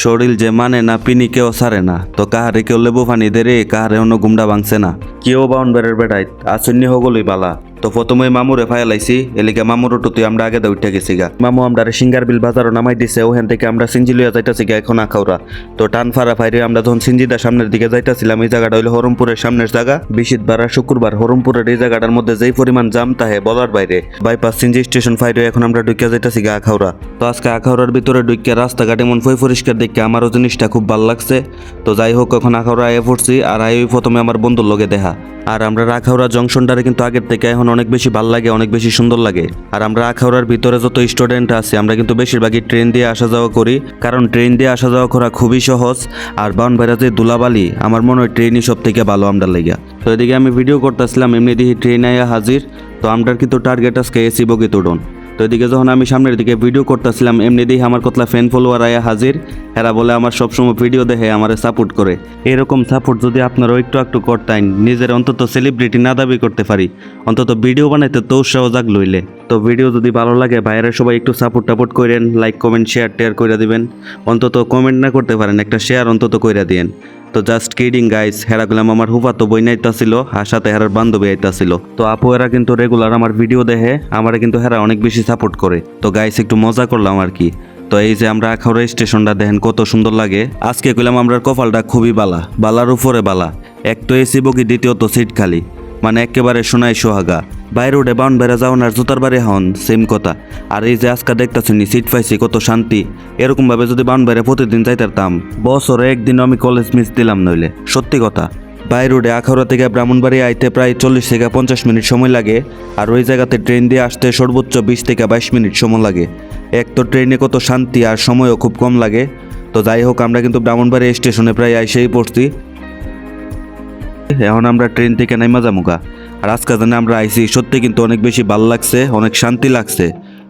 শরীর যে মানে না, পিনি কেউ সারে না। তো কাহারে কেউ লেবু ফানি দে রে, কাহারে অন্য গুমডা ভাঙছে না। কেউ বাউন বেড়ের বেড়াই আসন্নি হগলই বালা। তো প্রথমে মামুরে ফায়ালাইছি এলিকে মামুর তুই আমরা আগে উঠে গেছি গা। মামু আমরা সিঙ্গার বিল বাজারও নামাই দিছে ওখান থেকে আমরা সিঞ্জি লইয়া যাইতাছি গা এখন আখাউরা তো টান ফারা ফাইরে আমরা যখন সিঞ্জিদার সামনের দিকে যাইতাছিলাম, এই জায়গাটা হইল হরমপুরের সামনের জায়গা। বিশিতবার আর শুক্রবার হরমপুরের এই জায়গাটার মধ্যে যেই পরিমাণ জাম তাহে বলার বাইরে। বাইপাস সিঞ্জি স্টেশন ফাইরে এখন আমরা ঢুকিয়া যাইতাছি গা আখাউরা তো আজকে আখাউড়ার ভিতরে ঢুকিয়া রাস্তাঘাট এমন ফই পরিষ্কার দেখে আমারও জিনিসটা খুব ভালো লাগছে। তো যাই হোক, এখন আখাউড়া আয়ে পড়ছি আর আই প্রথমে আমার বন্ধুর লগে দেখা। আর আমরা রাখাউড়া জংশনটারে কিন্তু আগের থেকে এখন অনেক বেশি ভালো লাগে, অনেক বেশি সুন্দর লাগে। আর আমরা আখাউড়ার ভিতরে যত স্টুডেন্ট আছে, আমরা কিন্তু বেশিরভাগই ট্রেন দিয়ে আসা যাওয়া করি। কারণ ট্রেন দিয়ে আসা যাওয়া করা খুবই সহজ। আর বাউন বেড়াতে দুলাবালি, আমার মনে হয় ট্রেনই সব থেকে ভালো আমরা লেগা তো এদিকে আমি ভিডিও করতেছিলাম, এমনি দেখি ট্রেন আয়া হাজির। তো আমরার কিন্তু টার্গেট আজকে এসি বগি তুডন তো এদিকে যখন আমি সামনের দিকে ভিডিও করতেছিলাম, এমনি দিয়ে আমার কতলা ফ্যান ফলোয়ার আয়া হাজির। এরা বলে আমার সবসময় ভিডিও দেখে, আমার সাপোর্ট করে। এরকম সাপোর্ট যদি আপনারাও একটু একটু করতেন, নিজের অন্তত সেলিব্রিটি না দাবি করতে পারি। অন্তত ভিডিও বানাইতে তো উৎসাহ জাগ লইলে তো ভিডিও যদি ভালো লাগে, বাইরে সবাই একটু সাপোর্ট টাপোর্ট করেন লাইক কমেন্ট শেয়ার টেয়ার করে দিবেন। অন্তত কমেন্ট না করতে পারেন, একটা শেয়ার অন্তত কইরা দিয়েন। তো জাস্ট কিডিং গাইস হেরা গুলাম আমার হুফা তো বই নাইতাছিল আর সাথে হেরার বান্ধবী আইতাছিল। তো আপু, এরা কিন্তু রেগুলার আমার ভিডিও দেখে, আমারে কিন্তু হেরা অনেক বেশি সাপোর্ট করে। তো গাইস একটু মজা করলাম আর কি। তো এই যে আমরা আখাউড়া স্টেশনটা দেখেন, কত সুন্দর লাগে। আজকে কইলাম আমরা কপালটা খুবই বালা, বালার উপরে বালা। এক তো এসি বগি, দ্বিতীয়ত সিট খালি। মানে একেবারে শোনাই সোহাগা। বাইরে উঠে বাউন বেড়া যাও আর জুতার বাড়ি হন সেম কথা। আর এই যে আজকে দেখতেছি সিট পাইছি, কত শান্তি। এরকম ভাবে যদি বাউন বেড়ে প্রতিদিন যাইতাম বছরে একদিন আমি কলেজ মিস দিলাম নইলে, সত্যি কথা। বাই রোডে আখাউড়া থেকে ব্রাহ্মণবাড়ি আইতে প্রায় চল্লিশ থেকে পঞ্চাশ মিনিট সময় লাগে, আর ওই জায়গাতে ট্রেন দিয়ে আসতে সর্বোচ্চ বিশ থেকে বাইশ মিনিট সময় লাগে। এক তো ট্রেনে কত শান্তি আর সময়ও খুব কম লাগে। তো যাই হোক, আমরা কিন্তু ব্রাহ্মণবাড়ি স্টেশনে প্রায় আইসেই পড়ছি। এখন আমরা ট্রেন থেকে নাইমা যামুগা। আর আজকে জানে আমরা আইসি সত্যি কিন্তু অনেক বেশি ভালো লাগছে, অনেক শান্তি লাগছে।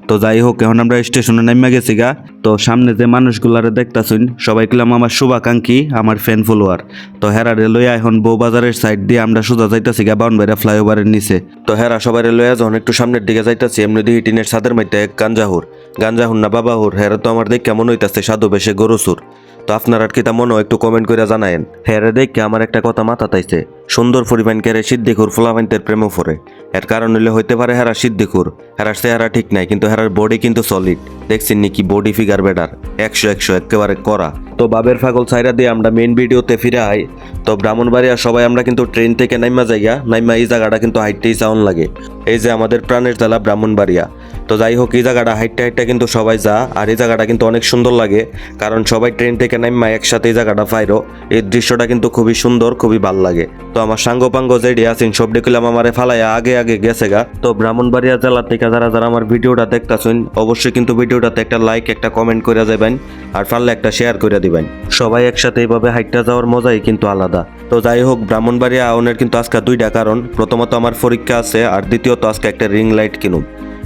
তো যাই হোক, এখন আমরা স্টেশনে নাইমা গেছি গা। তো সামনে যে মানুষগুলারে দেখতাছুন, সবাই কিলাম আমার শুভাকাঙ্ক্ষী, আমার ফ্যান ফলোয়ার তো হেরা লইয়া এখন বউবাজারের সাইড দিয়ে আমরা সোজা যাইতাছি গা বাউনবাড়িয়া ফ্লাইওভারের নিচে। তো হেরা সবাই লইয়া যখন একটু সামনের দিকে যাইতাছি, এমনি দিকে টিনের সাদের মধ্যে এক গাঞ্জাহুর। গাঞ্জাহুর না বাবাহুর, হেরা তো আমার দেখ কেমন হইতাছে সাধু বেশে গরুসুর তো আপনারা কি তা মনে একটু কমেন্ট করে জানায়েন। হেরে দেখে আমার একটা কথা মাথা তাইছে। সুন্দর পরিমাণ কেড়ে সিদ্দিকুর ফুলাভাইনদের প্রেমও ফরে এর কারণ হইলে হইতে পারে হেরা সিদ্দিকুর। হেরার চেহারা ঠিক নাই, কিন্তু হেরার বডি কিন্তু সলিড দেখছেন নি কি বডি ফিগার বেটার। একশো একশো একেবারে করা তো বাবের ফাগল ছাইরা দিয়ে আমরা মেন ভিডিওতে ফিরে আই। তো ব্রাহ্মণবাড়িয়া সবাই আমরা কিন্তু ট্রেন থেকে নাইমা যাইয়া নাইমা এই জায়গাটা কিন্তু হাইটেই সাউন্ড লাগে। এই যে আমাদের প্রাণের জেলা ব্রাহ্মণবাড়িয়া। তো যাই হোক, এই জায়গাটা হাইটটা হাইটটা কিন্তু সবাই যা, আর এই জায়গাটা কিন্তু অনেক সুন্দর লাগে, কারণ সবাই ট্রেন থেকে নাইমা একসাথে এই জায়গাটা ফাইরো এই দৃশ্যটা কিন্তু খুবই সুন্দর, খুবই ভালো লাগে। তো আমার সাঙ্গ পাঙ্গ যেডি আছেন সব দেখলাম আমারে ফালাইয়া আগে আগে গেছে গা। তো ব্রাহ্মণবাড়িয়া জেলা থেকে যারা যারা আমার ভিডিওটা দেখতেছেন, অবশ্যই কিন্তু ভিডিওটাতে একটা লাইক একটা কমেন্ট করে যাবেন আর পারলে একটা শেয়ার করে দিবেন। সবাই একসাথে এইভাবে হাইটটা যাওয়ার মজাই কিন্তু আলাদা। তো যাই হোক, ব্রাহ্মণবাড়িয়া আউনের কিন্তু আজকে দুইটা কারণ। প্রথমত আমার পরীক্ষা আছে, আর দ্বিতীয়ত আজকে একটা রিং লাইট কিনুম।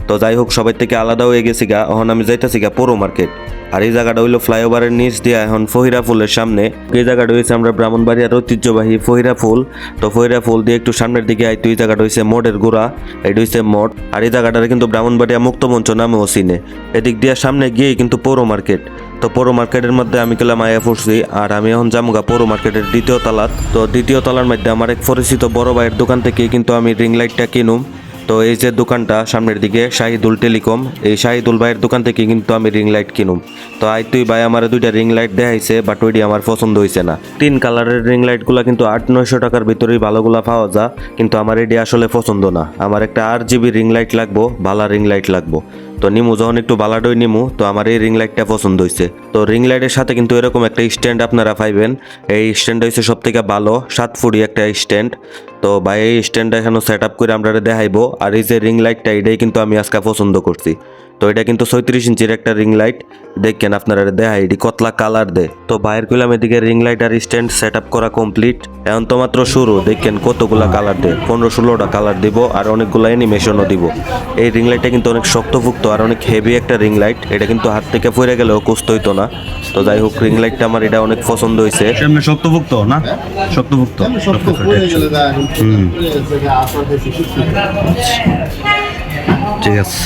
তো যাই হোক সবাই থেকে আলাদা হয়ে গেছি গা। এখন আমি যাইতেছি গা পৌর মার্কেট। আর এই জায়গাটা হইল ফ্লাইওভারের নিচ দিয়ে এখন ফহিরা ফুলের সামনে। এই জায়গাটা হয়েছে আমরা ব্রাহ্মণবাড়িয়ার ঐতিহ্যবাহী ফহিরা ফুল। তো ফহিরা ফুল দিয়ে একটু সামনের দিকে আইতো, এই জায়গাটা হয়েছে মোড়ের গোড়া। এটা হয়েছে মোড় আর এই জায়গাটারে কিন্তু ব্রাহ্মণবাড়িয়া মুক্তমঞ্চ নামেও চিনে। এদিক দিয়ে সামনে গিয়েই কিন্তু পৌর মার্কেট। তো পৌর মার্কেটের মধ্যে আমি গেলাম আয়া পড়ছি আর আমি এখন জামুগা পৌর মার্কেটের দ্বিতীয় তলাত। তো দ্বিতীয় তলার মধ্যে আমার এক পরিচিত বড় ভাইয়ের দোকান থেকে কিন্তু আমি রিং লাইটটা কিনুম। তো এই যে দোকানটা সামনের দিকে, শাহিদুল টেলিকম, এই শাহিদুল ভাইয়ের দোকান থেকে কিন্তু আমি রিং লাইট কিনুম। তো আই তুই ভাই আমার দুইটা রিং লাইট দেখাইছে বাট ওইটি আমার পছন্দ হয়েছে না। তিন কালারের রিং লাইটগুলো কিন্তু আট, নয়শো টাকার ভিতরেই ভালোগুলো পাওয়া যা কিন্তু আমার এটি আসলে পছন্দ না। আমার একটা আট জিবি রিং লাইট লাগবো ভালো রিং লাইট লাগবো। তো নিমু, যখন একটু বালাডই নিমু, তো আমার এই রিং লাইটটা পছন্দ হয়েছে তো রিং লাইটের সাথে কিন্তু এরকম একটা স্ট্যান্ড আপনারা পাইবেন। এই স্ট্যান্ড হয়েছে সব থেকে ভালো, সাত ফুটি একটা স্ট্যান্ড তো ভাই, এই স্ট্যান্ডটা এখানে সেট আপ করে আমরা দেখাইবো। আর এই যে রিং লাইটটা এটাই কিন্তু আমি আজকে পছন্দ করছি। তো এটা কিন্তু ছয়ত্রিশ ইঞ্চির একটা রিং লাইট দেখেন আপনারা দেখা এটি কতলা কালার দে। তো বাইরের কইলাম এদিকে রিং লাইট আর স্ট্যান্ড সেট আপ করা কমপ্লিট এখন তো মাত্র শুরু, দেখেন কতগুলা কালার দে। পনেরো ষোলোটা কালার দিব আর অনেকগুলো অ্যানিমেশনও দিব। এই রিং লাইটটা কিন্তু অনেক শক্তপুক্ত আর অনেক হেভি একটা রিং লাইট এটা কিন্তু হাত থেকে পড়ে গেলেও কুস্ত হইতো না। তো যাই হোক রিং লাইটটা আমার এটা অনেক পছন্দ হয়েছে সামনে শক্তভুক্ত না? শক্তভুক্ত হুম। ঠিক আছে।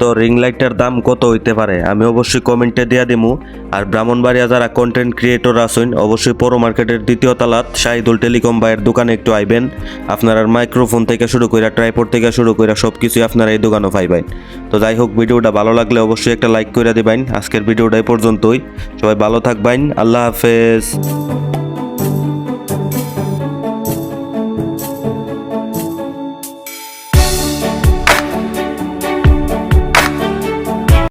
তো রিং লাইটটার দাম কত হইতে পারে? আমি অবশ্যই কমেন্টে দিয়া দিমু। আর ব্রাহ্মণবাড়িয়া যারা কন্টেন্ট ক্রিয়েটর আছেন, অবশ্যই পৌর মার্কেটের দ্বিতীয় তালাত শাহিদুল টেলিকম ভাইয়ের দোকানে একটু আইবেন। আপনারা মাইক্রোফোন থেকে শুরু করে ট্রাইপোর্ড থেকে শুরু করে সব কিছুই আপনারা এই দোকানে পাইবেন। তো যাই হোক, ভিডিওটা ভালো লাগলে অবশ্যই একটা লাইক করে দিবেন। আজকের ভিডিওটা এই পর্যন্তই। সবাই ভালো থাকবেন। আল্লাহ হাফেজ।